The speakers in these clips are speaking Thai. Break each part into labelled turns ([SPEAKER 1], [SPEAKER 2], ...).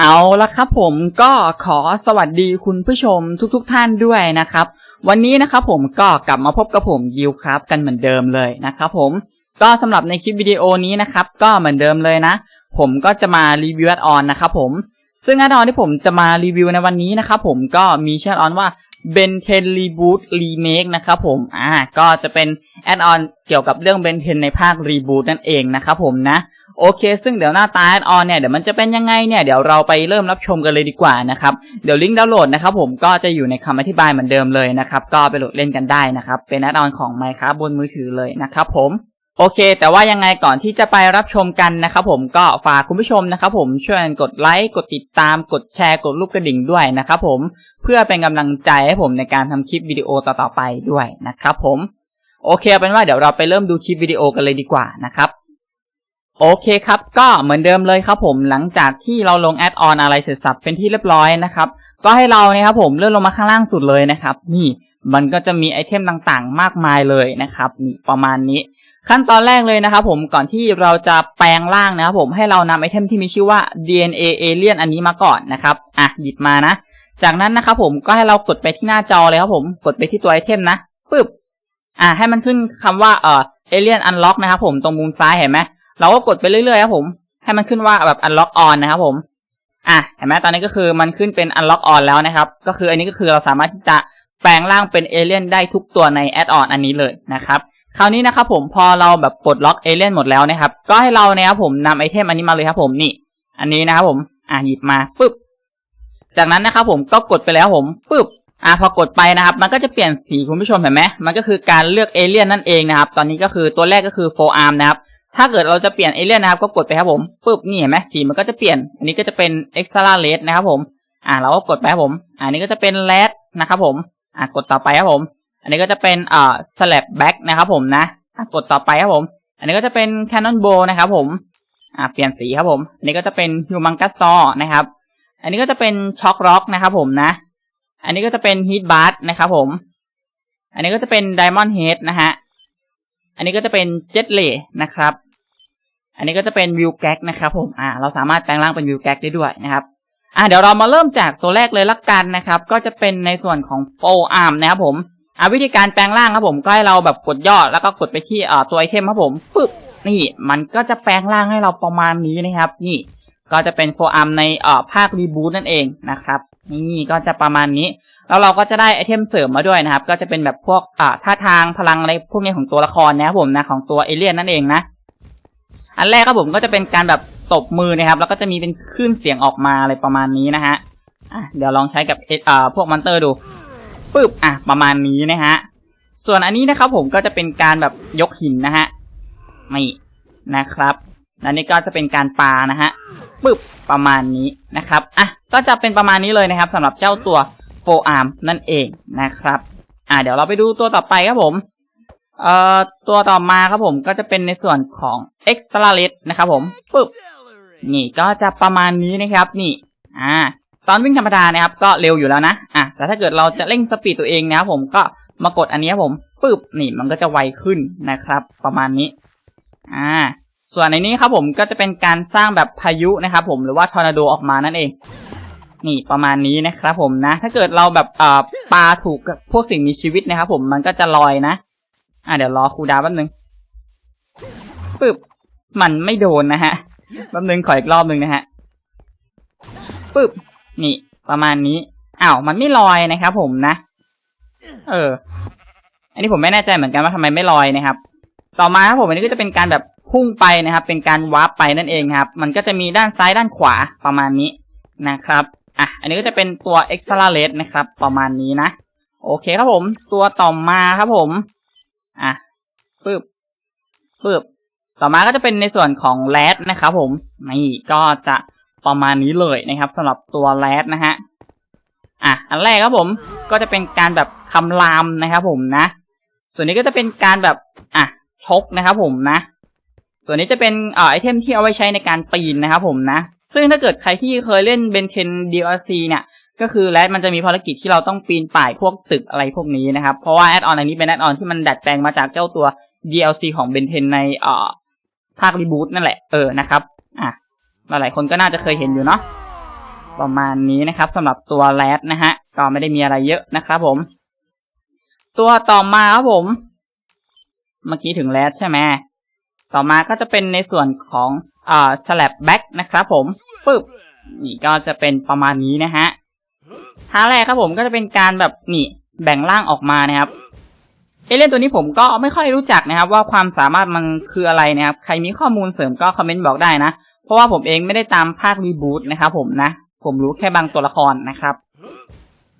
[SPEAKER 1] เอาละครับผมก็ขอสวัสดีคุณผู้ชมทุกๆทท่านด้วยนะครับ วันนี้นะครับผมก็กลับมาพบกับผมยิวครับกันเหมือนเดิมเลยนะครับผมก็สำหรับในคลิปวิดีโอนี้นะครับก็เหมือนเดิมเลยนะ ผมก็จะมารีวิวแอดออนนะครับผมซึ่งแอดออนที่ผมจะมารีวิวในวันนี้นะครับผมก็มีชื่อแอดออนว่า Ben 10 Reboot Remake นะครับผมอ่าก็จะเป็นแอดออนเกี่ยวกับเรื่อง Ben 10 ในภาค Reboot นั่นเองนะครับผมนะ โอเค ซึ่งเดี๋ยวหน้าตาแอดออนเนี่ยเดี๋ยวมันจะเป็นยังไงเนี่ยเดี๋ยวเราไปเริ่มรับชมกันเลยดีกว่านะครับเดี๋ยวลิงก์ดาวน์โหลดนะครับผมก็จะอยู่ในคำอธิบายเหมือนเดิมเลยนะครับก็ไปโหลดเล่นกันได้นะครับเป็นแอดออนของ Minecraft บนมือถือเลยนะครับผมโอเค แต่ว่ายังไงก่อนที่จะไปรับชมกันนะครับผมก็ฝากคุณผู้ชมนะครับผมช่วยกดไลค์กดติดตามกดแชร์กดรูปกระดิ่งด้วยนะครับผมเพื่อเป็นกำลังใจให้ผมในการทำคลิปวิดีโอต่อๆไปด้วยนะครับผมโอเคเป็นว่าเดี๋ยวเราไปเริ่มดูคลิปวิดีโอกันเลยดีกว่านะครับ โอเคครับ ก็เหมือนเดิมเลยครับผมหลังจากที่เราลงแอดออนอะไรเสร็จสับเป็นที่เรียบร้อยนะครับก็ให้เราเนี่ยครับผมเลื่อนลงมาข้างล่างสุดเลยนะครับ นี่มันก็จะมีไอเทมต่างๆ มากมายเลยนะครับนี่ประมาณนี้ ขั้นตอนแรกเลยนะครับผมก่อนที่เราจะแปลงร่างนะครับผมให้เรานำไอเทมที่มีชื่อว่า DNA Alien อันนี้มาก่อนนะครับอะหยิบมานะ จากนั้นนะครับผมก็ให้เรากดไปที่หน้าจอเลยครับผมกดไปที่ตัวไอเทมนะปึ๊บอะให้มันขึ้นคำว่าเอ่อ Alien Unlock นะครับผมตรงมุมซ้ายเห็นไหม เราก็กดไปเรื่อยๆครับผม ให้มันขึ้นว่าแบบ unlock on นะครับผมอะเห็นไหมตอนนี้ก็คือมันขึ้นเป็น unlock on แล้วนะครับ ก็คืออันนี้ก็คือเราสามารถที่จะแปลงร่างเป็นเอเลี่ยนได้ทุกตัวในแอดออนอันนี้เลยนะครับคราวนี้นะครับผมพอเราแบบปลดล็อกเอเลี่ยนหมดแล้วนะครับ ก็ให้เราเนี่ยครับผมนำไอเทมอันนี้มาเลยครับผมนี่ อันนี้นะครับผมอะหยิบมาปึ๊บจากนั้นนะครับผมก็กดไปแล้วผมปึ๊บอะพอกดไปนะครับ มันก็จะเปลี่ยนสีคุณผู้ชมเห็นไหมมันก็คือการเลือกเอเลี่ยนนั่นเองนะครับ ตอนนี้ก็คือตัวแรกก็คือโฟอาร์มนะครับ ถ้าเกิดเราจะเปลี่ยนเอเลี่ยนนะครับก็กดไปครับผมปึ๊บนี่เห็นไหมสีมันก็จะเปลี่ยน อันนี้ก็จะเป็นเอ็กซ์ตร้าเลสนะครับผม อ่าเราก็กดไปครับผมอ่านี้ก็จะเป็นเลดนะครับผม อ่ากดต่อไปครับผม อันนี้ก็จะเป็นเอ่าสลับแบ็กนะครับผมนะอ่ากดต่อไปครับผม อันนี้ก็จะเป็นแคนนอนโบนะครับผม อ่าเปลี่ยนสีครับผม อันนี้ก็จะเป็นฮิวมังกัสซอนะครับ อันนี้ก็จะเป็นช็อคร็อกนะครับผมนะ อันนี้ก็จะเป็นฮีทบาร์นะครับผม อันนี้ก็จะเป็นไดมอนด์เฮดนะฮะ อันนี้ก็จะเป็นเจ็ตเลนะครับ อันนี้ก็จะเป็นวิวแก๊กนะครับผมอ่าเราสามารถแปลงร่างเป็นวิวแก๊กได้ด้วยนะครับอ่าเดี๋ยวเรามาเริ่มจากตัวแรกเลยละกันนะครับ ก็จะเป็นในส่วนของโฟอาร์มนะครับผมอ่าวิธีการแปลงร่างครับผมก็ให้เราแบบกดย่อแล้วก็กดไปที่อ่าตัวไอเทมครับผมปึ๊บนี่มันก็จะแปลงร่างให้เราประมาณนี้นะครับ นี่ก็จะเป็นโฟอาร์มในเอ่อภาครีบูตนั่นเองนะครับ นี่ก็จะประมาณนี้ แล้วเราก็จะได้ไอเทมเสริมมาด้วยนะครับ ก็จะเป็นแบบพวกอ่าท่าทางพลังอะไรพวกนี้ของตัวละครนะครับผมนะของตัวเอเลี่ยนนั่นเองนะ อันแรกครับผมก็จะเป็นการแบบตบมือนะครับ แล้วก็จะมีเป็นคลื่นเสียงออกมาอะไรประมาณนี้นะฮะอะเดี๋ยวลองใช้กับเอ่อพวกมอนเตอร์ดูปึ๊บอะประมาณนี้นะฮะส่วนอันนี้นะครับผมก็จะเป็นการแบบยกหินนะฮะนี่นะครับและนี่ก็จะเป็นการปานะฮะปึ๊บประมาณนี้นะครับอะก็จะเป็นประมาณนี้เลยนะครับสำหรับเจ้าตัวโฟอาร์มนั่นเองนะครับ อะเดี๋ยวเราไปดูตัวต่อไปครับผม เอ่อตัวต่อมาครับผมก็จะเป็นในส่วนของ extra red นะครับผมปึ๊บนี่ก็จะประมาณนี้นะครับนี่อ่าตอนวิ่งธรรมดานะครับก็เร็วอยู่แล้วนะอะแต่ถ้าเกิดเราจะเร่งสปีดตัวเองนะครับผมก็มากดอันนี้ครับผมปึ๊บนี่มันก็จะไวขึ้นนะครับ ประมาณนี้อ่าส่วนในนี้ครับผมก็จะเป็นการสร้างแบบพายุนะครับผมหรือว่าทอร์นาโดออกมานั่นเอง นี่ประมาณนี้นะครับผมนะ ถ้าเกิดเราแบบเอ่อปาถูกพวกสิ่งมีชีวิตนะครับผมมันก็จะลอยนะ อะเดี๋ยวรอคูดาวแป๊บนึงปึ๊บมันไม่โดนนะฮะแป๊บนึงขออีกรอบนึงนะฮะปึ๊บนี่ ประมาณนี้อ้าวมันไม่ลอยนะครับ ผมนะ เออ อันนี้ผมไม่แน่ใจเหมือนกันว่าทำไมไม่ลอยนะครับ ต่อมาครับผมอันนี้ก็จะเป็นการแบบพุ่งไปนะครับ เป็นการวาร์ปไปนั่นเองครับ มันก็จะมีด้านซ้ายด้านขวาประมาณนี้นะครับอะอันนี้ก็จะเป็นตัว extra red นะครับ ประมาณนี้นะ โอเคครับผม ตัวต่อมาครับผม อะปึ๊บปึ๊บต่อมาก็จะเป็นในส่วนของแรดนะครับผมนี่ก็จะประมาณนี้เลยนะครับสำหรับตัวแรดนะฮะอะอันแรกครับผมก็จะเป็นการแบบคำรามนะครับผมนะ ส่วนนี้ก็จะเป็นการแบบอะชกนะครับผมนะ ส่วนนี้จะเป็นเอ่อไอเทมที่เอาไว้ใช้ในการปีนนะครับผมนะ ซึ่งถ้าเกิดใครที่เคยเล่นเบนเทน DLC เนี่ย ก็คือแรดมันจะมีภารกิจที่เราต้องปีนป่ายพวกตึกอะไรพวกนี้นะครับ เพราะว่าแอดออนอันนี้เป็นแอดออนที่มันดัดแปลงมาจากเจ้าตัว DLC ของเบนเทนในเอ่อภาครีบูตนั่นแหละเออนะครับอะหลายคนก็น่าจะเคยเห็นอยู่เนาะประมาณนี้นะครับสำหรับตัวแรดนะฮะก็ไม่ได้มีอะไรเยอะนะครับผม ตัวต่อมาครับผม เมื่อกี้ถึงแรดใช่ไหมต่อมาก็จะเป็นในส่วนของอ่าสลับแบ็กนะครับผมปึ๊บนี่ก็จะเป็นประมาณนี้นะฮะ ท่าแรกครับผมก็จะเป็นการแบบนี่แบ่งร่างออกมานะครับเอเลี่ยนตัวนี้ผมก็ไม่ค่อยรู้จักนะครับ ว่าความสามารถมันคืออะไรนะครับ ใครมีข้อมูลเสริมก็คอมเมนต์บอกได้นะ เพราะว่าผมเองไม่ได้ตามภาครีบูตนะครับผมนะ ผมรู้แค่บางตัวละครนะครับ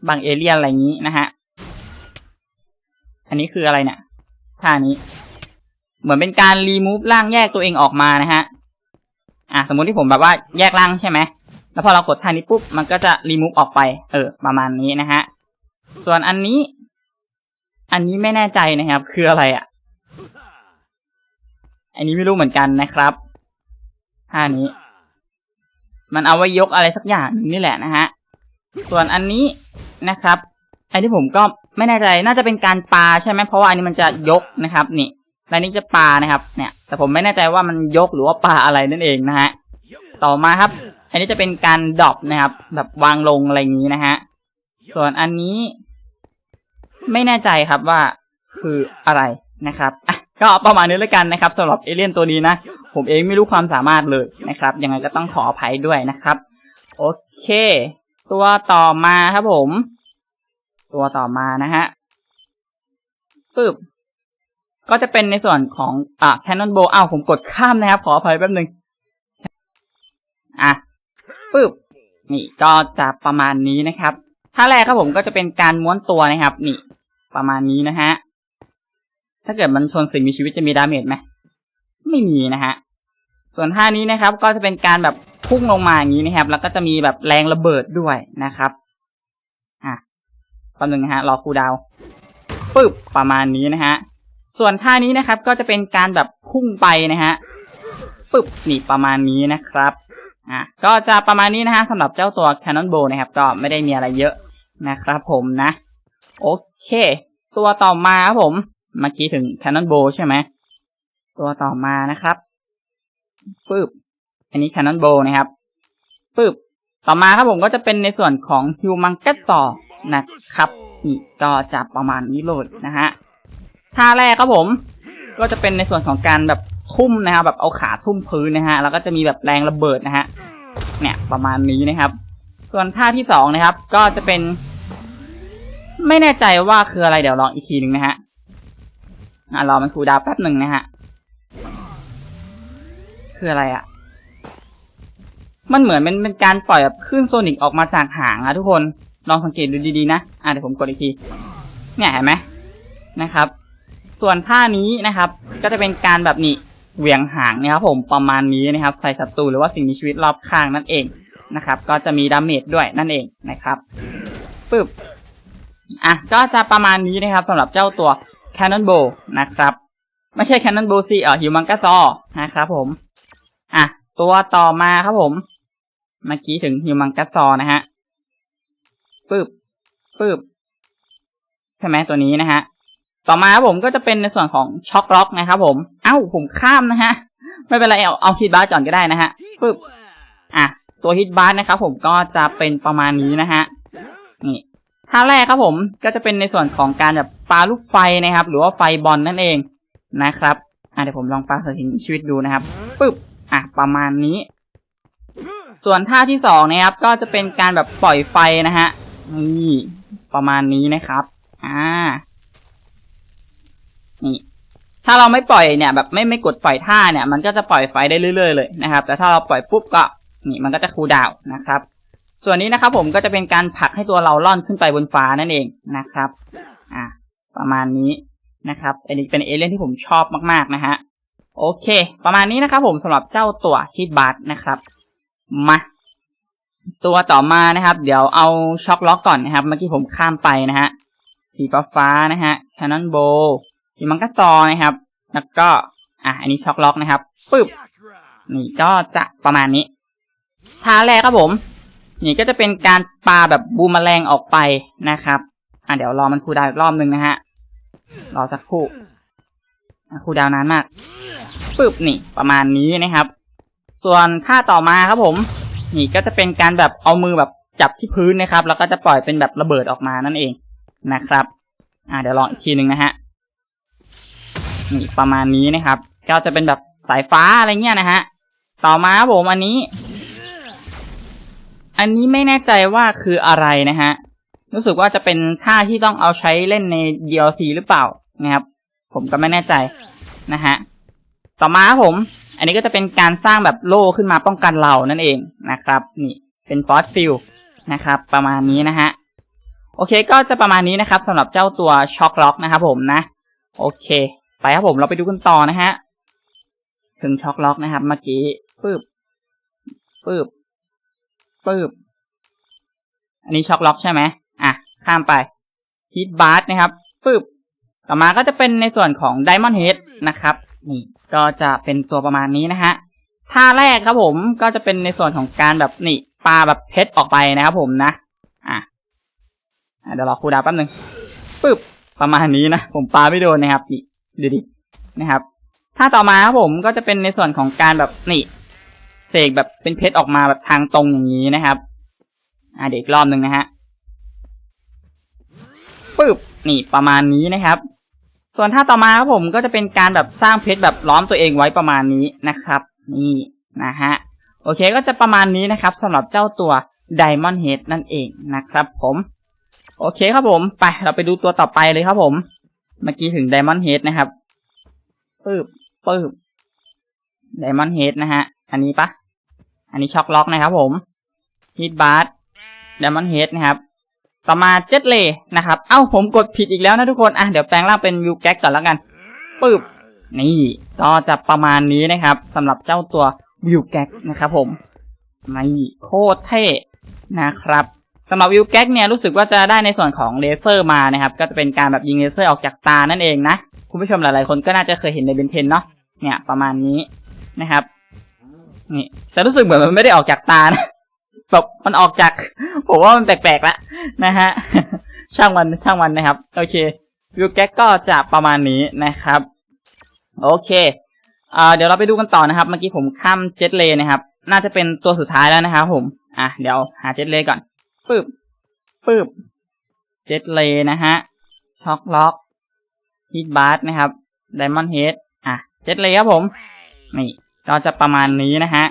[SPEAKER 1] บางเอเลี่ยนอะไรงนี้นะฮะอันนี้คืออะไรเนี่ยท่านี้ เหมือนเป็นการรีมูฟร่างแยกตัวเองออกมานะฮะอะสมมุติที่ผมแบบว่าแยกร่างใช่ไหม แล้วพอเรากดท่านี้ปุ๊บมันก็จะรีมูฟออกไป เออ ประมาณนี้นะฮะ ส่วนอันนี้ อันนี้ไม่แน่ใจนะครับ คืออะไรอะ อันนี้ไม่รู้เหมือนกันนะครับท่านี้ มันเอาไว้ยกอะไรสักอย่างนี่แหละนะฮะ ส่วนอันนี้นะครับอันที่ผมก็ไม่แน่ใจน่าจะเป็นการปาใช่ไหมเพราะว่าอันนี้มันจะยกนะครับ นี่และนี้จะปานะครับ เนี่ย แต่ผมไม่แน่ใจว่ามันยกหรือว่าปาอะไรนั่นเองนะฮะต่อมาครับ นนี้จะเป็นการดรอปนะครับ แบบวางลงอะไรอย่างนี้นะฮะ ส่วนอันนี้ ไม่แน่ใจครับว่าคืออะไรนะครับอะก็ประมาณนี้แล้วกันนะครับสำหรับเอเลี่ยนตัวนี้นะ ผมเองไม่รู้ความสามารถเลยนะครับ ยังไงก็ต้องขออภัยด้วยนะครับ โอเค ตัวต่อมาครับผม ตัวต่อมานะฮะปึ๊บก็จะเป็นในส่วนของอะแคนนอนโบอ้าวผมกดข้ามนะครับ ขออภัยแป๊บนึงอะ ปึ๊บนี่ก็จะประมาณนี้นะครับท่าแรกครับผมก็จะเป็นการม้วนตัวนะครับ นี่ ประมาณนี้นะฮะถ้าเกิดมันชนสิ่งมีชีวิตจะมีดาเมจไหมไม่มีนะฮะส่วนท่านี้นะครับ ก็จะเป็นการแบบพุ่งลงมาอย่างนี้นะครับ แล้วก็จะมีแบบแรงระเบิดด้วยนะครับอะแป๊บนึงนะฮะรอคูดาวปึ๊บประมาณนี้นะฮะส่วนท่านี้นะครับก็จะเป็นการแบบพุ่งไปนะฮะปึ๊บนี่ประมาณนี้นะครับ อะก็จะประมาณนี้นะฮะสำหรับเจ้าตัว Cannon Bow นะครับ ก็ไม่ได้มีอะไรเยอะนะครับผมนะ โอเค ตัวต่อมาครับผม เมื่อกี้ถึง Cannon Bow ใช่ไหม ตัวต่อมานะครับปึ๊บอันนี้ Cannon Bow นะครับปึ๊บต่อมาครับผมก็จะเป็นในส่วนของ Humongous Saw นะครับนี่ก็จะประมาณนี้เลยนะฮะท่าแรกครับผม ก็จะเป็นในส่วนของการแบบ ทุ่มนะครับแบบเอาขาทุ่มพื้นนะฮะแล้วก็จะมีแบบแรงระเบิดนะฮะเนี่ยประมาณนี้นะครับ ส่วนท่าที่สองนะครับ ก็จะเป็น ไม่แน่ใจว่าคืออะไรเดี๋ยวลองอีกทีหนึ่งนะฮะอะรอมันคูดาวแป๊บหนึ่งนะฮะคืออะไรอะ่ะ มันเหมือนเป็นเป็นการปล่อยแบบคลื่นโซนิกออกมาจากหางอะทุกคนลองสังเกตดูดีๆนะอะเดี๋ยวผมกดอีกทีเนี่ยเห็นไหมนะครับ ส่วนท่านี้นะครับ ก็จะเป็นการแบบนี้ เวียงหางนะครับผมประมาณนี้นะครับ ใส่ศัตรูหรือว่าสิ่งมีชีวิตรอบข้างนั่นเองนะครับ ก็จะมีดาเมจด้วยนั่นเองนะครับปึ๊บอะก็จะประมาณนี้นะครับสำหรับเจ้าตัว Cannon Bow นะครับ ไม่ใช่ Cannon Bow สิเออ Humongous Saw นะครับผมอะตัวต่อมาครับผม เมื่อกี้ถึง Humongous Saw นะฮะปึ๊บปึ๊บใช่ไหมตัวนี้นะฮะ ต่อมาผมก็จะเป็นในส่วนของช็อคล็อกนะครับผมเอ้าผมข้ามนะฮะ ไม่เป็นไรเอาเอาฮิตบาร์ก่อนก็ได้นะฮะปึ๊บอะตัวฮิตบาร์นะครับผมก็จะเป็นประมาณนี้นะฮะนี่ท่าแรกครับผมก็จะเป็นในส่วนของการแบบปาลูกไฟนะครับ หรือว่าไฟบอลนั่นเองนะครับอะเดี๋ยวผมลองปาสถิงชีวิตดูนะครับปึ๊บอะประมาณนี้ ส่วนท่าที่สองนะครับ ก็จะเป็นการแบบปล่อยไฟนะฮะนี่ประมาณนี้นะครับ อ่า นี่ ถ้าเราไม่ปล่อยเนี่ย แบบไม่ไม่กดปล่อยท่าเนี่ย มันก็จะปล่อยไฟได้เรื่อยๆเลยนะครับ แต่ถ้าเราปล่อยปุ๊บก็นี่มันก็จะคูลดาวน์นะครับ ส่วนนี้นะครับผมก็จะเป็นการผลักให้ตัวเราล่อนขึ้นไปบนฟ้านั่นเองนะครับ อ่า ประมาณนี้นะครับ อันนี้เป็นเอเลี่ยนที่ผมชอบมากๆนะฮะ โอเค ประมาณนี้นะครับผมสำหรับเจ้าตัวฮิตบาร์นะครับ มา ตัวต่อมานะครับ เดี๋ยวเอาช็อคล็อกก่อนนะครับ เมื่อกี้ผมข้ามไปนะฮะ สีฟ้าฟ้าๆนะฮะ Cannon Bow สี มังกรซอนะครับ แล้วก็อะอันนี้ช็อคล็อกนะครับปึ๊บนี่ก็จะประมาณนี้ท่าแรกครับผม นี่ก็จะเป็นการปาแบบบูมแมลงออกไปนะครับอะเดี๋ยวรอมันคูดาวอีกรอบหนึ่งนะฮะรอสักครู่คูดาวน์นานมากปึ๊บนี่ประมาณนี้นะครับ ส่วนท่าต่อมาครับผม นี่ก็จะเป็นการแบบเอามือแบบจับที่พื้นนะครับ แล้วก็จะปล่อยเป็นแบบระเบิดออกมานั่นเองนะครับ อ่าเดี๋ยวลองอีกทีหนึ่งนะฮะ นี่ประมาณนี้นะครับ ก็จะเป็นแบบสายฟ้าอะไรเงี้ยนะฮะ ต่อมาผมอันนี้ อันนี้ไม่แน่ใจว่าคืออะไรนะฮะ รู้สึกว่าจะเป็นท่าที่ต้องเอาใช้เล่นใน DLC หรือเปล่านะครับ ผมก็ไม่แน่ใจนะฮะ ต่อมาผม อันนี้ก็จะเป็นการสร้างแบบโล่ขึ้นมาป้องกันเรานั่นเองนะครับ นี่เป็นฟอสซิลนะครับ ประมาณนี้นะฮะ โอเคก็จะประมาณนี้นะครับสำหรับเจ้าตัวช็อคล็อกนะครับผมนะ โอเค ไปครับผมเราไปดูกันต่อนะฮะถึงช็อคล็อกนะครับ เมื่อกี้ปึ๊บปึ๊บปึ๊บอันนี้ช็อคล็อกใช่ไหมอะ ข้ามไปฮิตบาร์นะครับปึ๊บต่อมาก็จะเป็นในส่วนของไดมอนด์เฮดนะครับ นี่ก็จะเป็นตัวประมาณนี้นะฮะท่าแรกครับผมก็จะเป็นในส่วนของการแบบนี่ปาแบบเพชรออกไปนะครับผมนะ อะอะเดี๋ยวรอครูดาวแป๊บนึงปึ๊บประมาณนี้นะ ผมปาไม่โดนนะครับนี่ ดูดินะครับท่าต่อมาครับผมก็จะเป็นในส่วนของการแบบนี่เสกแบบเป็นเพชรออกมาแบบทางตรงอย่างนี้นะครับ อะเดี๋ยวอีกรอบหนึ่งนะฮะปึ๊บนี่ประมาณนี้นะครับ ส่วนท่าต่อมาครับผมก็จะเป็นการแบบสร้างเพชรแบบล้อมตัวเองไว้ประมาณนี้นะครับ นี่นะฮะโอเคก็จะประมาณนี้นะครับสำหรับเจ้าตัว Diamond Head นั่นเองนะครับผม โอเคครับผม ไปเราไปดูตัวต่อไปเลยครับผม เมื่อกี้ถึง Diamond Head นะครับปึ๊บปึ๊บ Diamond Head นะฮะ อันนี้ปะอันนี้ช็อคล็อกนะครับผม Hit Bar Diamond Head นะครับ ต่อมาเจ็ตเลนะครับ เอ้าผมกดผิดอีกแล้วนะทุกคน อะ เดี๋ยวแปลงร่างเป็นวิวแก๊กก่อนแล้วกันปึ๊บนี่ ก็จะประมาณนี้นะครับสำหรับเจ้าตัววิวแก๊กนะครับผมนี่โคตรเท่นะครับ สำหรับวิวแก๊กเนี่ยรู้สึกว่าจะได้ในส่วนของเลเซอร์มานะครับ ก็จะเป็นการแบบยิงเลเซอร์ออกจากตานั่นเองนะ คุณผู้ชมหลายๆคนก็น่าจะเคยเห็นในเบนเทนเนาะเนี่ยประมาณนี้นะครับนี่แต่รู้สึกเหมือนมันไม่ได้ออกจากตานะแบบมันออกจากผมว่ามันแปลกๆละนะฮะช่างมันช่างมันนะครับ โอเควิวแก๊กก็จะประมาณนี้นะครับ โอเคอ่าเดี๋ยวเราไปดูกันต่อนะครับ เมื่อกี้ผมข้ามเจ็ตเลนะครับ น่าจะเป็นตัวสุดท้ายแล้วนะครับผม อะ เดี๋ยวหาเจ็ตเลก่อน ปึ๊บปึ๊บเจ็ตเลนะฮะช็อกล็อกฮิตบาร์นะครับไดมอนด์เฮดอะเจ็ตเลครับผม นี่ก็จะประมาณนี้นะฮะ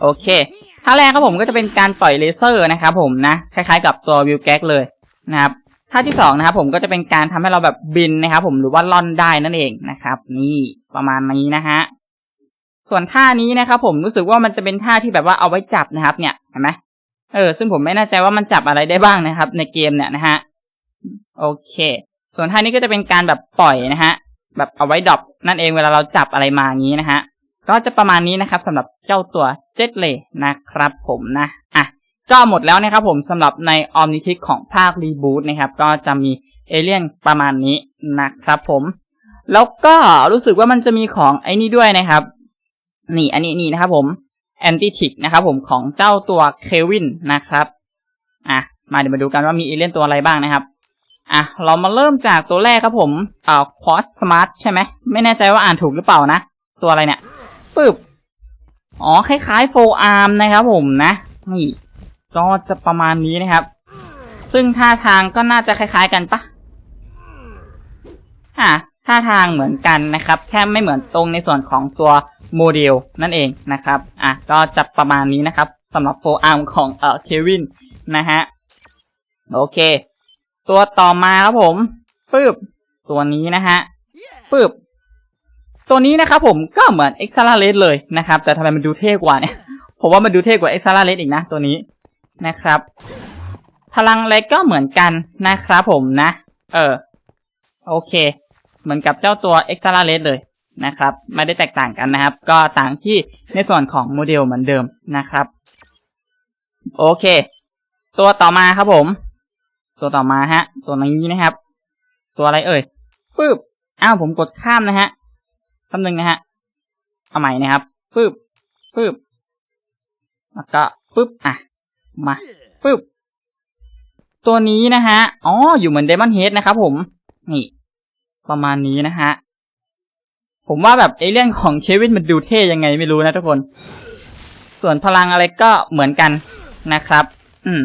[SPEAKER 1] โอเคท่าแรกครับผมก็จะเป็นการปล่อยเลเซอร์นะครับผมนะ คล้ายๆกับตัววิวแก๊กเลยนะครับท่าที่สองนะครับผมก็จะเป็นการทำให้เราแบบบินนะครับผมหรือว่าล่อนได้นั่นเองนะครับ นี่ประมาณนี้นะฮะส่วนท่านี้นะครับผมรู้สึกว่ามันจะเป็นท่าที่แบบว่าเอาไว้จับนะครับ เนี่ยเห็นไหม เออ ซึ่งผมไม่แน่ใจว่ามันจับอะไรได้บ้างนะครับ ในเกมเนี่ยนะฮะ โอเค ส่วนท่านี้ก็จะเป็นการแบบปล่อยนะฮะ แบบเอาไว้ดรอปนั่นเองเวลาเราจับอะไรมาอย่างนี้นะฮะ ก็จะประมาณนี้นะครับสำหรับเจ้าตัวเจ็ตเลยนะครับ ผมนะ อะก็หมดแล้วนะครับผมสำหรับในออมนิทิกของภาครีบูตนะครับ ก็จะมีเอเลี่ยนประมาณนี้นะครับผม แล้วก็รู้สึกว่ามันจะมีของไอ้นี่ด้วยนะครับ นี่อันนี้นี่นะครับผม แอนติทิกนะครับผมของเจ้าตัวเควินนะครับอะมาเดี๋ยวมาดูกันว่ามีเอเลี่ยนตัวอะไรบ้างนะครับอะเรามาเริ่มจากตัวแรกครับผมอ่าคอสสมาร์ทใช่ไหมไม่แน่ใจว่าอ่านถูกหรือเปล่านะ ตัวอะไรเนี่ยปึ๊บอ๋อคล้ายๆโฟอาร์มนะครับผมนะนี่ก็จะประมาณนี้นะครับ ซึ่งท่าทางก็น่าจะคล้ายๆกันปะอะท่าทางเหมือนกันนะครับ แค่ไม่เหมือนตรงในส่วนของตัว โมเดลนั่นเองนะครับ อะ ก็จะประมาณนี้นะครับสำหรับโฟอาร์มของเอ่อเควินนะฮะ โอเค ตัวต่อมาครับผมปึ๊บตัวนี้นะฮะปึ๊บตัวนี้นะครับผมก็เหมือน e x a l a r e d เลยนะครับ แต่ทำไมมันดูเท่กว่าเนี่ย ผมว่ามันดูเท่กว่า e x a l a r e d อีกนะตัวนี้นะครับ พลังเล็กก็เหมือนกันนะครับผมนะ เออ โอเค เหมือนกับเจ้าตัว e x a l a r e d เลย นะครับ ไม่ได้แตกต่างกันนะครับ ก็ต่างที่ในส่วนของโมเดลเหมือนเดิมนะครับ โอเค ตัวต่อมาครับผม ตัวต่อมาฮะ ตัวนี้นะครับ ตัวอะไรเอ่ยปึ๊บอ้าวผมกดข้ามนะฮะคำหนึ่งนะฮะเอาใหม่นะครับปึ๊บปึ๊บแล้วก็ปึ๊บอะมาปึ๊บตัวนี้นะฮะ อ๋อ อยู่เหมือนเดมอนเฮดนะครับผม นี่ ประมาณนี้นะฮะ ผมว่าแบบเอเลี่ยนของเควินมันดูเท่ยังไงไม่รู้นะทุกคน ส่วนพลังอะไรก็เหมือนกันนะครับ อืม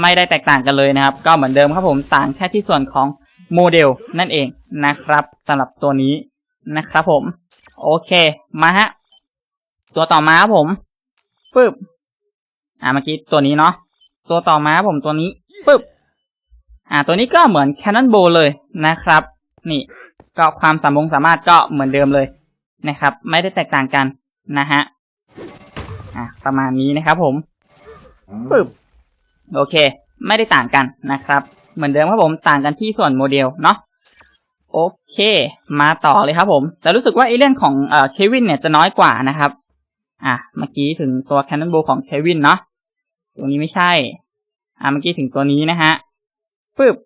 [SPEAKER 1] ไม่ได้แตกต่างกันเลยนะครับ ก็เหมือนเดิมครับผมต่างแค่ที่ส่วนของโมเดลนั่นเองนะครับสำหรับตัวนี้นะครับผม โอเค มาฮะ ตัวต่อมาครับผมปึ๊บอ่าเมื่อกี้ตัวนี้เนาะตัวต่อมาครับผมตัวนี้ปึ๊บอ่า ตัวนี้ก็เหมือนแคนนอนโบเลยนะครับ นี่ ก็ความสามงสามารถก็เหมือนเดิมเลยนะครับ ไม่ได้แตกต่างกันนะฮะอ่าประมาณนี้นะครับผมปึ๊บโอเค ไม่ได้ต่างกันนะครับ เหมือนเดิมครับผมต่างกันที่ส่วนโมเดลเนาะโอเค มาต่อเลยครับผม แต่รู้สึกว่าไอเรื่องของเอ่อเควินเนี่ยจะน้อยกว่านะครับ อะเมื่อกี้ถึงตัวแคนนอนโบของเควินเนาะตรงนี้ไม่ใช่ อะเมื่อกี้ถึงตัวนี้นะฮะปึ๊บ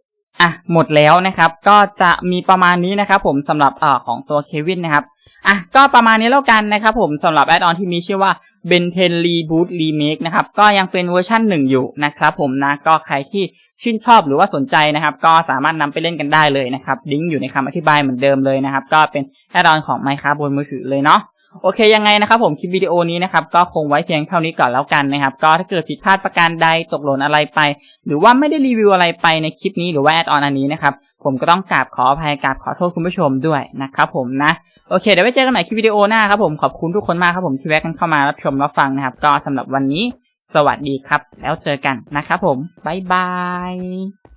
[SPEAKER 1] อะหมดแล้วนะครับ ก็จะมีประมาณนี้นะครับ ผมสำหรับอ่อของตัวเควินนะครับอะก็ประมาณนี้แล้วกันนะครับ ผมสำหรับแอดออนที่มีชื่อว่า b e n t e n Reboot Remake นะครับ ก็ยังเป็นเวอร์ชันหนึ่งอยู่นะครับ ผมนะก็ใครที่ชื่นชอบหรือว่าสนใจนะครับ ก็สามารถนำไปเล่นกันได้เลยนะครับ ลิงก์อยู่ในคำอธิบายเหมือนเดิมเลยนะครับ ก็เป็นแอดออนของ Minecraft บนมือถือเลยเนาะ โอเคยังไงนะครับผมคลิปวิดีโอนี้นะครับก็คงไว้เพียงเท่านี้ก่อนแล้วกันนะครับ ก็ถ้าเกิดผิดพลาดประการใดตกหล่นอะไรไป หรือว่าไม่ได้รีวิวอะไรไปในคลิปนี้หรือว่าแอดออนอันนี้นะครับผมก็ต้องกราบขออภัยกราบขอโทษคุณผู้ชมด้วยนะครับผมนะโอเคเดี๋ยวไว้เจอกันใหม่คลิปวิดีโอหน้าครับผมขอบคุณทุกคนมากครับผมที่แวะกันเข้ามารับชมรับฟังนะครับ ก็สำหรับวันนี้ สวัสดีครับ แล้วเจอกันนะครับผมบ๊ายบาย